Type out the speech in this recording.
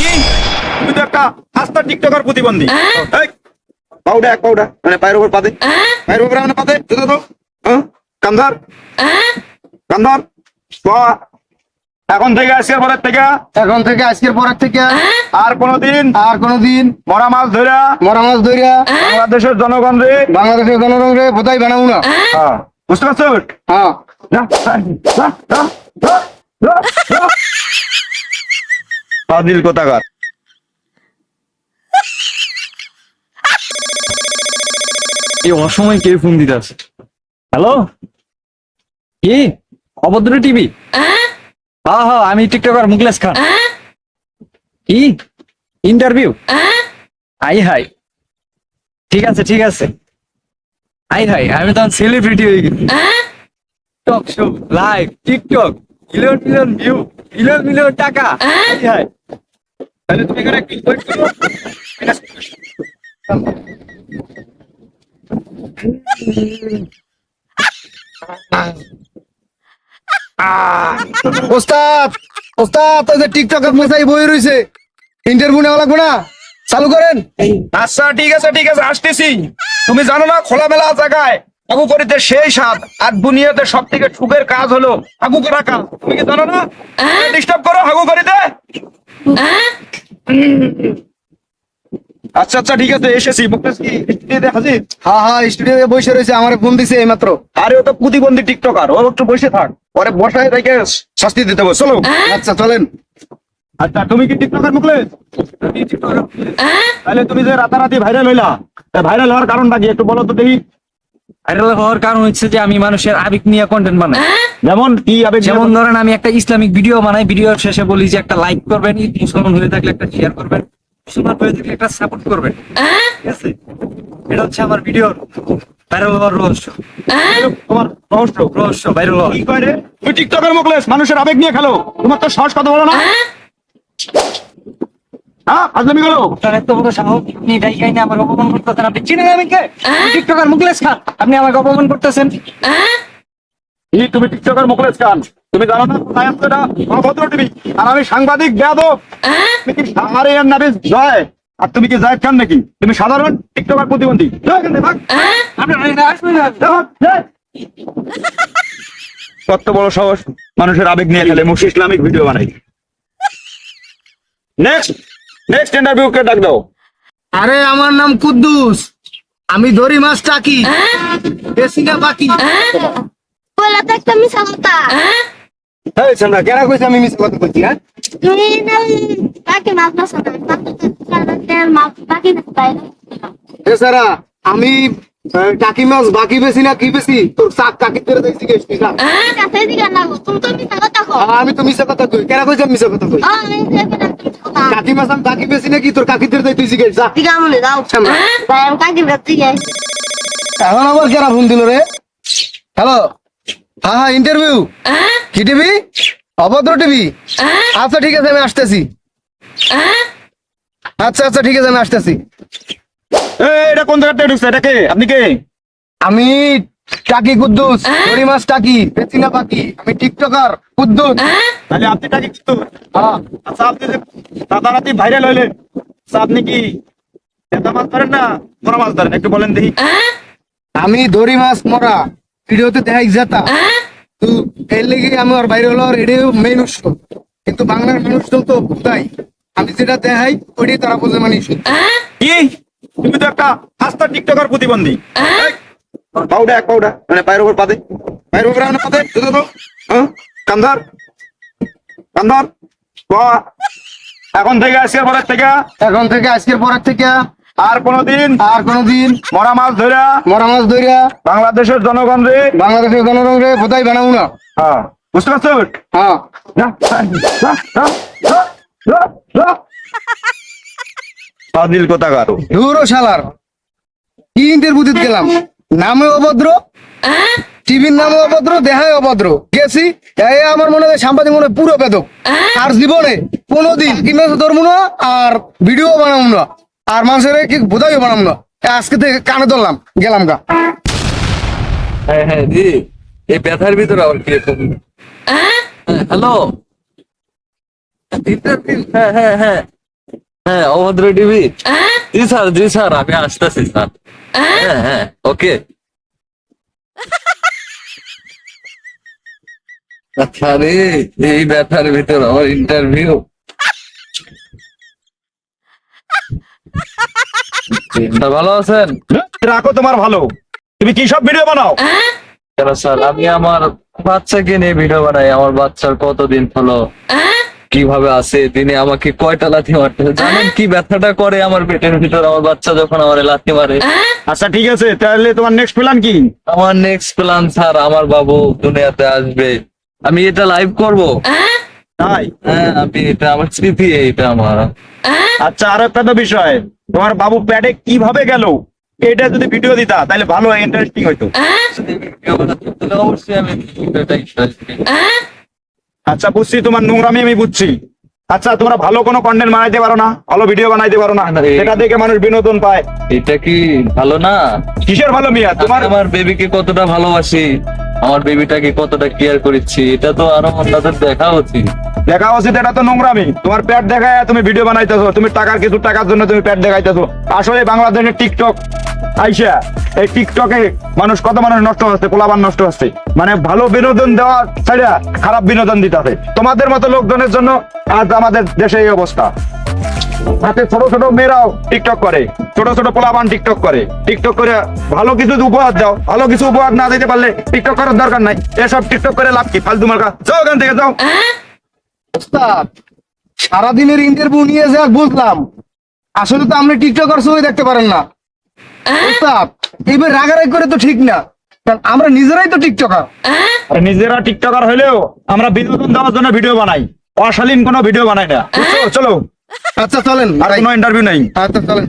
কি? তুমি তো একটা আস্থা টিকটকার প্রতিবন্ধী। পাউডা এক পাউডা মানে পায়ের উপর পাতে। পায়ের উপর মানে পাতে জুতো তো? কান্ধার। কান্ধার। এখন থেকে আজকের পরের থেকে। এখন থেকে আজকের পরের থেকে। আর কোনোদিন আর কোনোদিন মরা মাছ ধরা মরা মাছ ধরিয়া বাংলাদেশের জনগণ রে বাংলাদেশের জনগণ রে বোধাই বানাবো না। হ্যাঁ, বুঝতে পারছ? হ্যাঁ। ফাজিল কোথাকার? এই অসময় কে ফোন দিতে আছে হ্যালো? কি? অভদ্র টিভি? হ্যাঁ হ্যাঁ আমি টিকটকার মুকলেশ খান। কি? ইন্টারভিউ? আই হাই। ঠিক আছে ঠিক আছে। আই হাই আমি তখন সেলিব্রিটি হয়ে গেছি। Talk show live TikTok million million view million million টাকা। আই হাই। তাহলে তুমি এখানে কি wait করো। ওস্তাদ ওস্তাদ ওই যে টিকটকের মশাই বই রইছে ইন্টারভিউ নেওয়া লাগবে না? চালু করেন। আচ্ছা ঠিক আছে ঠিক আছে আসতেছি। তুমি জানো না খোলামেলা জায়গায় আগু করিতে সেই স্বাদ আর দুনিয়াতে সব থেকে সুখের কাজ হলো আগু করা কাজ তুমি কি জানো না? ডিস্টার্ব করো আগু করিতে আচ্ছা আচ্ছা ঠিক আছে এসেছি। মুকেশ কি? স্টুডিওতে হাজির? হ্যাঁ হ্যাঁ স্টুডিওতে বসে রয়েছে আমার ফোন দিছে এইমাত্র। আরে ও তো প্রতিবন্ধী টিকটকার। ও একটু বসে থাক। পরে বসায় রেখে শাস্তি দিতে হবে। চলো। আচ্ছা চলেন। আচ্ছা তুমি কি টিকটকার মুকলেশ। তাহলে তুমি যে রাতারাতি ভাইরাল হইলা ভাইরাল হওয়ার কারণটা কি? একটু বলো তো দেখি। ভাইরাল হওয়ার কারণ হচ্ছে যে আমি মানুষের আবেগ নিয়ে কন্টেন্ট বানাই। যেমন কি আবেগ যেমন ধরেন আমি একটা ইসলামিক ভিডিও বানাই ভিডিওর শেষে বলি যে একটা লাইক করবেন ঈদ মুসলমান হয়ে থাকলে একটা শেয়ার করবেন মুসলমান হয়ে থাকলে একটা সাপোর্ট করবেন। ঠিক আছে? এটা হচ্ছে আমার ভিডিওর ভাইরাল হওয়ার রহস্য। তোমার রহস্য। রহস্য ভাইরাল হওয়ার। কি কয় রে তুই টিকটকের মুখলেস মানুষের আবেগ নিয়ে খেলো। তোমার তো সাহস কথা বলো না। হ্যাঁ আজলামি গেলো আপনার এত বড় সাহস আপনি ডাইকাই না আমাকে অপমান করতেছেন। আপনি চিনেন আমি কে? আমি টিকটকার মুখলেস খান। আপনি আমাকে অপমান করতেছেন। এই তুমি টিকটকের মুখলেস খান। তুমি জানো না কোথায় আসছে এটা? অভদ্র টিভি। আর আমি সাংবাদিক বেয়াদব। তুমি কি সাহারে আর জয়। আর তুমি কি জায়েদ খান নাকি? তুমি সাধারণ টিকটকার প্রতিবন্ধী। কত বড় সাহস। মানুষের আবেগ নিয়ে খেলে মুখ ইসলামিক ভিডিও বানাই। নেক্সট নেক্সট ইন্টারভিউ কে ডাক দাও? আরে আমার নাম কুদ্দুস। আমি ধরি মাছ টাকি। বেশি না বাকি? বলা তো একটা মিশা কথা। হ্যাঁ সামরা কেন কইছ আমি মিস কথা কইছি হ্যাঁ? তুমি না বাকি মাছ না শোনা বাকি না তাই এ সারা আমি টাকি মাছ বাকি বেশি না কি বেশি? তোর চাক টাকি ধরে দেখছি গেছ তুই যা। কাছে দিকে লাগো তো মিশা কথা কো আমি কই। কেন কইছ মিছা কথা কই? আমি না মাছ আমি বাকি বেশি নাকি তোর কাকি আমলে দাও আমি কাকি যাই এখন আবার কেরা ফোন দিল রে? হ্যালো? হ্যাঁ হ্যাঁ ইন্টারভিউ কি টিভি? অভদ্র টিভি? আচ্ছা ঠিক আছে আমি আসতেছি। আচ্ছা আচ্ছা ঠিক আছে আমি আসতেছি। এটা কোন জায়গাতে ঢুকছে? এটা কে? আপনি কে? আমি টাকি কুদ্দুস হরি মাছ টাকি বেচিনা পাকি আমি টিকটকার কুদ্দুস। তাহলে আপনি টাকি কিন্তু হ্যাঁ। আচ্ছা আপনি যে রাতারাতি ভাইরাল হইলেন আচ্ছা আপনি কি নেতা মাছ ধরেন না মরা মাছ ধরেন? একটু বলেন দেখি। আমি ধরি মাছ মরা ভিডিওতে দেখাই যেতা। তো এর লেগে আমার বাইরে হলো এটাই মেইন উৎস। কিন্তু বাংলার মানুষজন তো তাই। আমি যেটা দেখাই ওইটাই তারা বোঝে মানুষ কি? তুমি তো একটা আস্থা টিকটকার প্রতিবন্ধী। পাউডা এক পাউডা মানে পায়ের উপর পাতে। পায়ের উপর মানে পাতে তো হ্যাঁ? কান্ধার কান্ধার এখন থেকে আজকের পরের থেকে। এখন থেকে আজকের পরের থেকে। আর কোনোদিন আর কোনোদিন মরা মাছ ধরা মরা মাছ ধরিয়া বাংলাদেশের জনগণ রে। বাংলাদেশের জনগণ রে বোধাই বানাবো না। হ্যাঁ। বুঝতে পারছ? হ্যাঁ। ফাজিল কোথাকার? ধুরো শালার কি ইন্টারভিউ দিতে গেলাম? নামে অভদ্র? টিভির নামে অভদ্র দেহায় অভদ্র। গেছি এই আমার মনে হয় সাংবাদিক মনে পুরো বেদক। আর জীবনে কোনোদিন কি ধরবো না আর ভিডিও বানাবো না আর মানুষের কি বোধাইও বানাবো না আজকে থেকে কানে ধরলাম গেলাম গা। হ্যাঁ হ্যাঁ জি। এই ব্যথার ভিতরে আবার কীরকম হ্যালো? হ্যাঁ হ্যাঁ হ্যাঁ। হ্যাঁ অভদ্র টিভি। জি স্যার জি স্যার আমি আসতেছি স্যার। হ্যাঁ হ্যাঁ ওকে। আচ্ছা রে এই ব্যথার ভিতর আমার ইন্টারভিউ ভালো আছেন? রাখো তোমার ভালো। তুমি কি সব ভিডিও বানাও? কেন স্যার আমি আমার বাচ্চাকে নিয়ে ভিডিও বানাই আমার বাচ্চার কতদিন হলো? কীভাবে আছে দিনে আমাকে কয়টা লাথি মারতে? জানেন কি ব্যথাটা করে আমার পেটের ভিতর? আমার বাচ্চা যখন আমার লাথি মারে। আচ্ছা ঠিক আছে তাহলে তোমার নেক্সট প্ল্যান কি? আমার নেক্সট প্ল্যান স্যার আমার বাবু দুনিয়াতে আসবে। আমি এটা লাইভ করব। তাই? হ্যাঁ আমি এটা আমার স্মৃতি এটা আমার। আচ্ছা আর একটা তো বিষয়। তোমার বাবু প্যাডে কীভাবে গেল? এটা যদি ভিডিও দিতা তাহলে ভালো ইন্টারেস্টিং হইতো। যদি video বানাতে হতো তাহলে অবশ্যই আমি। আচ্ছা বুঝছি তোমার নোংরামি আমি বুঝছি। আচ্ছা তোমরা ভালো কোনো কন্টেন্ট বানাইতে পারো না ভালো ভিডিও বানাইতে পারো না সেটা দেখে মানুষ বিনোদন পায়। এটা কি ভালো না? কিসের ভালো মিয়া? তোমার তোমার আমার বেবিকে কতটা ভালোবাসি? আমার বেবিটাকে কতটা কেয়ার করেছি? এটা তো আরও অন্যদের দেখা উচিত। দেখা উচিত এটা তো নোংরামি। তোমার প্যাট দেখায় তুমি ভিডিও বানাইতেছো তুমি টাকার কিছু টাকার জন্য তুমি প্যাট দেখাইতেছো। আসলে বাংলাদেশের টিকটক আইসা। এই টিকটকে মানুষ কত মানুষ নষ্ট হচ্ছে পোলাবান নষ্ট হচ্ছে। মানে ভালো বিনোদন দেওয়া ছাড়া খারাপ বিনোদন দিতে হবে। তোমাদের মতো লোকজনের জন্য আজ আমাদের দেশে এই অবস্থা। হাতে ছোট ছোট মেয়েরাও টিকটক করে ছোট ছোট পোলাবান টিকটক করে। টিকটক করে ভালো কিছু উপহার দাও ভালো কিছু উপহার না দিতে পারলে টিকটক করার দরকার নাই। এসব টিকটক করে লাভ কি? ফালতু মার্কা। যাও ওখান থেকে যাও। সারাদিনের ইন্টারভিউ নিয়ে যা বুঝলাম আসলে তো আপনি টিকটকার ছবি দেখতে পারেন না। এবার রাগারাগ করে তো ঠিক না। কারণ আমরা নিজেরাই তো টিকটকার। আর নিজেরা টিকটকার হলেও আমরা বিনোদন দেওয়ার জন্য ভিডিও বানাই। অশালীন কোনো ভিডিও বানাই না। চলো আচ্ছা চলেন। আর কোনো ইন্টারভিউ নেই। আচ্ছা চলেন।